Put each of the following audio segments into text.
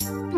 Mm-hmm.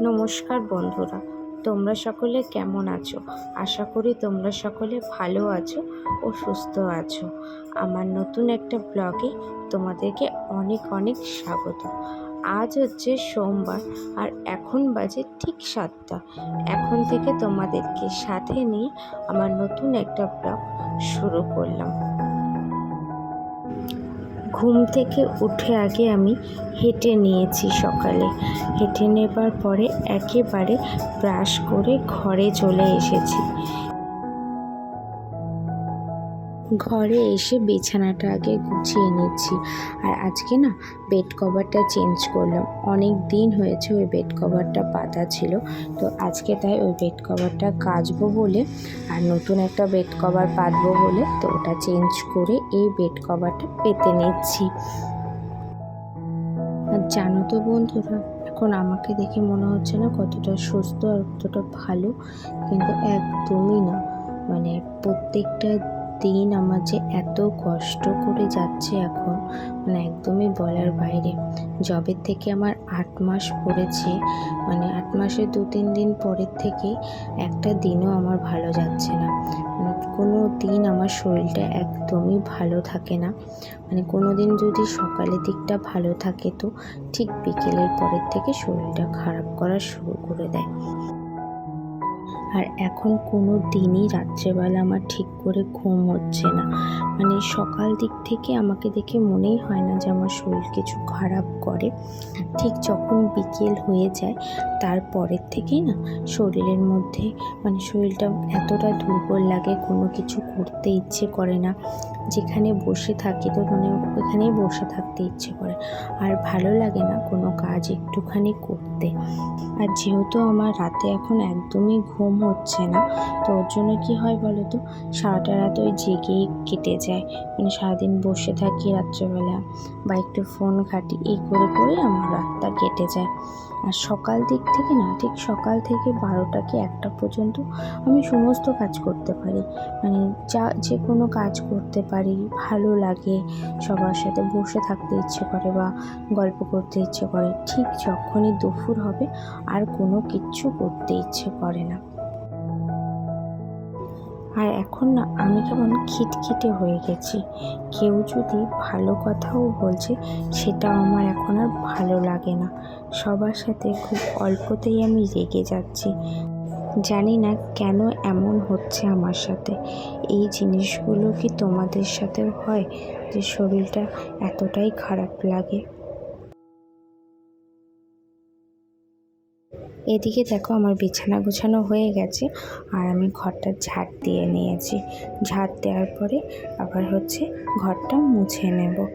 নমস্কার বন্ধুরা, তোমরা সকলে কেমন আছো? আশা করি তোমরা সকলে ভালো আছো ও সুস্থ আছো। আমার নতুন একটা ব্লগে তোমাদেরকে অনেক অনেক স্বাগত। আজ হচ্ছে সোমবার আর এখন বাজে ঠিক সাতটা। এখন থেকে তোমাদেরকে সাথে নিয়ে আমার নতুন একটা ব্লগ শুরু করলাম। ঘুম থেকে উঠে আগে আমি হেঁটে নিয়েছি সকালে। হেঁটে নেবার পরে একেবারে ব্রাশ করে ঘরে চলে এসেছি। ঘরে এসে বিছানাটা আগে গুছিয়ে নিচ্ছি। আর আজকে না বেড কভারটা চেঞ্জ করলাম। অনেক দিন হয়েছে ওই বেড কভারটা পাতা ছিল। তো আজকে তাই ওই বেড কভারটা কাচবো বলে আর নতুন একটা বেড কভার পাতবো বলে তো ওটা চেঞ্জ করে এই বেড কভারটা পেতে নিচ্ছি। আর জানো তো বন্ধুরা, এখন আমাকে দেখে মনে হচ্ছে না কতটা সুস্থ আর কতটা ভালো। কিন্তু একদমই না। মানে প্রত্যেকটা দিন আমার যে এত কষ্ট করে যাচ্ছে এখন মানে একদমই বলার বাইরে। জবের থেকে আমার আট মাস পড়েছে মানে আট মাসের দু তিন দিন পরের থেকে একটা দিনও আমার ভালো যাচ্ছে না। মানে কোনো দিন আমার শরীরটা একদমই ভালো থাকে না। মানে কোনো দিন যদি সকালের দিকটা ভালো থাকে তো ঠিক বিকেলের পরের থেকে শরীরটা খারাপ করা শুরু করে দেয়। আর এখন কোনো দিনই রাত্রেবেলা আমার ঠিক করে ঘুম হচ্ছে না। মানে সকাল দিক থেকে আমাকে দেখে মনেই হয় না যে আমার শরীর কিছু খারাপ করে। ঠিক যখন বিকেল হয়ে যায়, তারপরের থেকেই না শরীরের মধ্যে মানে শরীরটা এতটা দুর্বল লাগে, কোনো কিছু করতে ইচ্ছে করে না। যেখানে বসে থাকি তো মানে ওখানেই বসে থাকতে ইচ্ছে করে। আর ভালো লাগে না কোনো কাজ একটুখানি করতে। আর যেহেতু আমার রাতে এখন একদমই ঘুম হচ্ছে না, তো ওর জন্য কী হয় বলো তো সারাটা রাত ওই জেগেই কেটে যায়। মানে সারাদিন বসে থাকি রাত্রেবেলা বা একটু ফোন ঘাঁটি, এই করে করে আমার রাতটা কেটে যায়। আর সকাল দিক থেকে না, ঠিক সকাল থেকে বারোটা কি একটা পর্যন্ত আমি সমস্ত কাজ করতে পারি। মানে যা, যে কোনো কাজ করতে পারি, ভালো লাগে, সবার সাথে বসে থাকতে ইচ্ছে করে বা গল্প করতে ইচ্ছে করে, ঠিক যখনই দুপুর হবে আর কোনো কিচ্ছু করতে ইচ্ছে করে না। আর এখন না আমি কেমন খিটখিটে হয়ে গেছি। কেউ যদি ভালো কথাও বলছে সেটা আমার এখন আর ভালো লাগে না। সবার সাথে খুব অল্পতেই আমি রেগে যাচ্ছি। জানি না কেন এমন হচ্ছে আমার সাথে। এই জিনিসগুলো কি তোমাদের সাথেও হয় যে শরীরটা এতটাই খারাপ লাগে? এদিকে দেখো আমার বিছানা গোছানো হয়ে গেছে আর আমি ঘরটা ঝাড় দিয়ে নিয়েছি। ঝাড় দেওয়ার পরে আবার হচ্ছে ঘরটা মুছে নেব।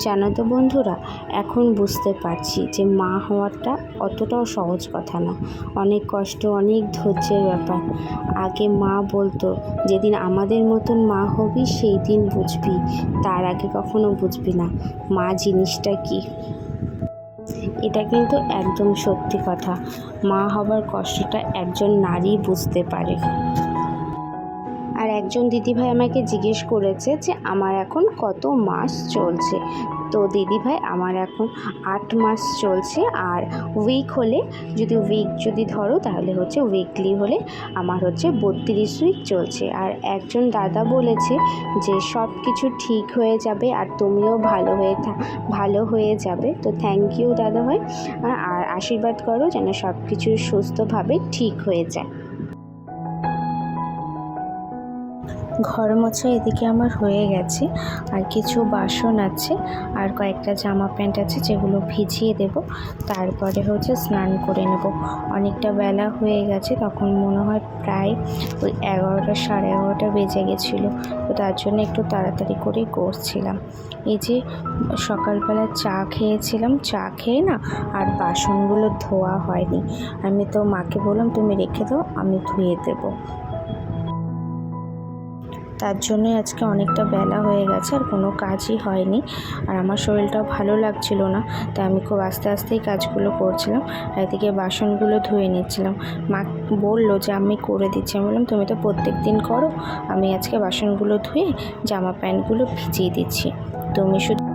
জানো তো বন্ধুরা, এখন বুঝতে পারছি যে মা হওয়াটা অতটাও সহজ কথা না। অনেক কষ্ট, অনেক ধৈর্যের ব্যাপার। আগে মা বলতো, যেদিন আমাদের মতন মা হবি, সেই দিন বুঝবি। তার আগে কখনো বুঝবি না। মা জিনিসটা কী? এটা কিন্তু একদম সত্যি কথা। মা হবার কষ্টটা একজন নারী বুঝতে পারে। আর একজন দিদিভাই আমাকে জিজ্ঞেস করেছে যে আমার এখন কত মাস চলছে। তো দিদিভাই, আমার এখন আট মাস চলছে আর উইক হলে যদি উইক যদি ধরো তাহলে হচ্ছে উইকলি হলে আমার হচ্ছে বত্রিশ উইক চলছে। আর একজন দাদা বলেছে যে সব কিছু ঠিক হয়ে যাবে আর তুমিও ভালো হয়ে ভালো হয়ে যাবে। তো থ্যাংক ইউ দাদাভাই। আর আশীর্বাদ করো যেন সব কিছু সুস্থভাবে ঠিক হয়ে যায়। ঘর মোছা এদিকে আমার হয়ে গেছে। আর কিছু বাসন আছে, আর কয়েকটা জামা প্যান্ট আছে যেগুলো ভিজিয়ে দেব। তারপরে হচ্ছে স্নান করে নেব। অনেকটা বেলা হয়ে গেছে, তখন মনে হয় প্রায় ওই এগারোটা সাড়ে এগারোটা বেজে গেছিল। তো তার জন্য একটু তাড়াতাড়ি করেই করছিলাম। এই যে সকালবেলা চা খেয়েছিলাম, চা খেয়ে না আর বাসনগুলো ধোয়া হয়নি। আমি তো মাকে বললাম, তুমি রেখে দাও, আমি ধুয়ে দেবো। তার জন্যই আজকে অনেকটা বেলা হয়ে গেছে, আর কোনো কাজই হয়নি। আর আমার শরীরটাও ভালো লাগছিল না, তাই আমি খুব আস্তে আস্তেই কাজগুলো করছিলাম, আর এদিকে বাসনগুলো ধুয়ে নিচ্ছিলাম। মা বলল যে, আমি করে দিচ্ছি। আমি বললাম, তুমি তো প্রত্যেক দিন করো, আমি আজকে বাসনগুলো ধুয়ে জামা প্যান্টগুলো ভিজিয়ে দিচ্ছি। তুমি শুধু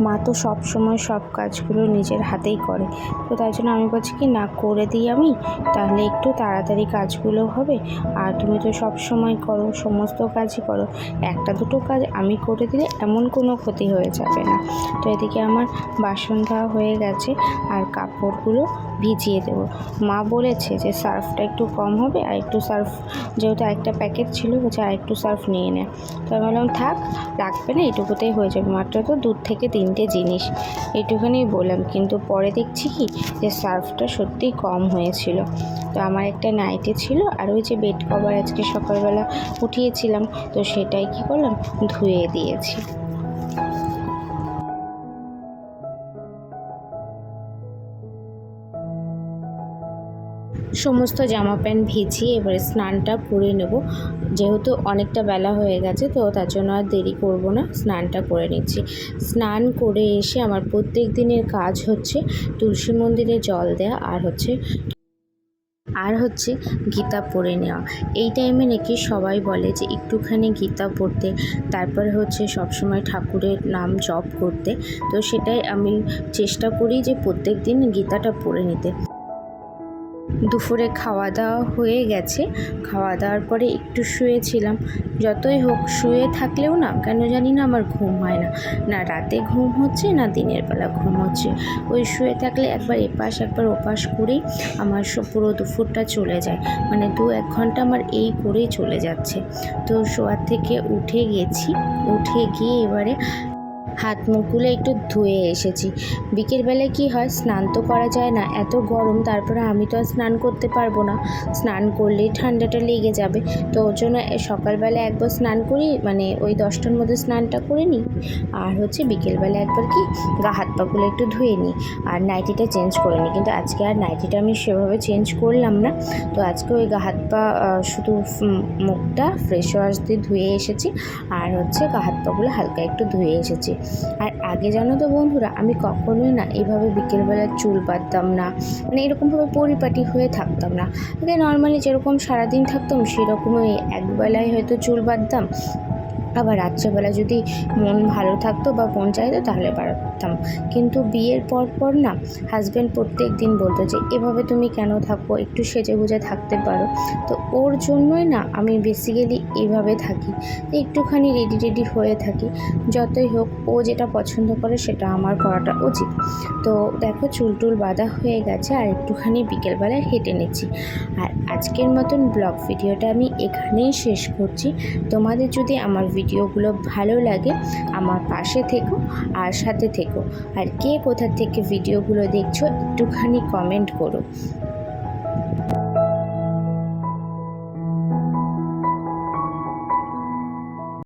মা তো সব সময় সব কাজগুলো নিজের হাতেই করে। তো তাই জন্য আমি বলছি কি, না, করে দিই আমি, তাহলে একটু তাড়াতাড়ি কাজগুলো হবে। আর তুমি তো সব সময় করো, সমস্ত কাজই করো। একটা দুটো কাজ আমি করে দিলে এমন কোনো ক্ষতি হয়ে যাবে না। তো এদিকে আমার বাসন ধোয়া হয়ে গেছে, আর কাপড়গুলো ভিজিয়ে দেবো। মা বলেছে যে, সার্ফটা একটু কম হবে আর একটু সার্ফ, যেহেতু একটা প্যাকেট ছিল, বলছে আর একটু সার্ফ নিয়ে নে। তো আমি বললাম থাক লাগবে না এটুকুতেই হয়ে যাবে। মাত্র তো দু থেকে তিনটে জিনিস এইটুখানি বললাম। কিন্তু পরে দেখছি কি, যে সার্ফটা সত্যিই কম হয়েছিল। তো আমার একটা নাইটি ছিল, আর ওই যে বেড কভার আজকে সকালবেলা উঠিয়েছিলাম, তো সেটাই কি করলাম, ধুয়ে দিয়েছি। সমস্ত জামা প্যান্ট ভিজিয়ে এবারে স্নানটা করে নেব। যেহেতু অনেকটা বেলা হয়ে গেছে, তো তার জন্য আর দেরি করব না, স্নানটা করে নিচ্ছি। স্নান করে এসে আমার প্রত্যেক দিনের কাজ হচ্ছে তুলসী মন্দিরে জল দেওয়া আর হচ্ছে আর হচ্ছে গীতা পড়ে নেওয়া। এই টাইমে নাকি সবাই বলে যে একটুখানি গীতা পড়তে, তারপরে হচ্ছে সবসময় ঠাকুরের নাম জপ করতে। তো সেটাই আমি চেষ্টা করি যে প্রত্যেক দিন গীতাটা পড়ে নিতে। দুপুরে খাওয়া দাওয়া হয়ে গেছে। খাওয়া দাওয়ার পরে একটু শুয়েছিলাম। যতই হোক, শুয়ে থাকলেও না, কেন জানি না আমার ঘুম হয় না। না রাতে ঘুম হচ্ছে, না দিনের বেলা ঘুম হচ্ছে। ওই শুয়ে থাকলে একবার এপাশ, একবার ওপাশ করেই আমার পুরো দুপুরটা চলে যায়। মানে দু এক ঘণ্টা আমার এই করেই চলে যাচ্ছে। তো শোয়ার থেকে উঠে গেছি। উঠে গিয়ে এবারে হাত মুখগুলো একটু ধুয়ে এসেছি। বিকেলবেলায় কি হয়, স্নান তো করা যায় না, এত গরম, তারপরে আমি তো আর স্নান করতে পারব না। স্নান করলেই ঠান্ডাটা লেগে যাবে। তো ওর জন্য সকালবেলা একবার স্নান করি মানে ওই দশটার মধ্যে স্নানটা করে নিই। আর হচ্ছে বিকেলবেলা একবার কি, গা হাত পাগুলো একটু ধুয়ে নিই। আর নাইটিটা চেঞ্জ করে নিই। কিন্তু আজকে আর নাইটিটা আমি সেভাবে চেঞ্জ করলাম না। তো আজকে ওই গা হাত পা শুধু মুখটা ফ্রেশ ওয়াশ দিয়ে ধুয়ে এসেছি। আর হচ্ছে গা হাত পাগুলো হালকা একটু ধুয়ে এসেছি। আর আগে জানো তো বন্ধুরা, আমি কখনোই না এভাবে বিকেলবেলা চুল বাঁধতাম না মানে এরকমভাবে পরিপাটি হয়ে থাকতাম না। নর্মালি যেরকম সারাদিন থাকতাম, সেরকমই একবেলায় হয়তো চুল বাঁধতাম। আবার রাত্রেবেলা যদি মন ভালো থাকতো বা মন চাইতো তাহলে বাড়তাম কিন্তু বিয়ের পর পর না হাজব্যান্ড প্রত্যেক দিন বলতো যে, এভাবে তুমি কেন থাকো? একটু সেজে গুজে থাকতে পারো। তো ওর জন্যই না আমি বেসিক্যালি এইভাবে থাকি। একটুখানি রেডি রেডি হয়ে থাকি। যতই হোক, ও যেটা পছন্দ করে সেটা আমার করাটা উচিত। তো দেখো চুল টুল বাঁধা হয়ে গেছে আর একটুখানি বিকেলবেলায় হেঁটে নিচ্ছি। আর আজকের মতন ব্লগ ভিডিওটা আমি এখানেই শেষ করছি। তোমাদের যদি আমার ভিডিওগুলো ভালো লাগে, আমার পাশে থেকো আর সাথে থেকো। আর কে কোথা থেকে ভিডিওগুলো দেখছ, একটুখানি কমেন্ট করো।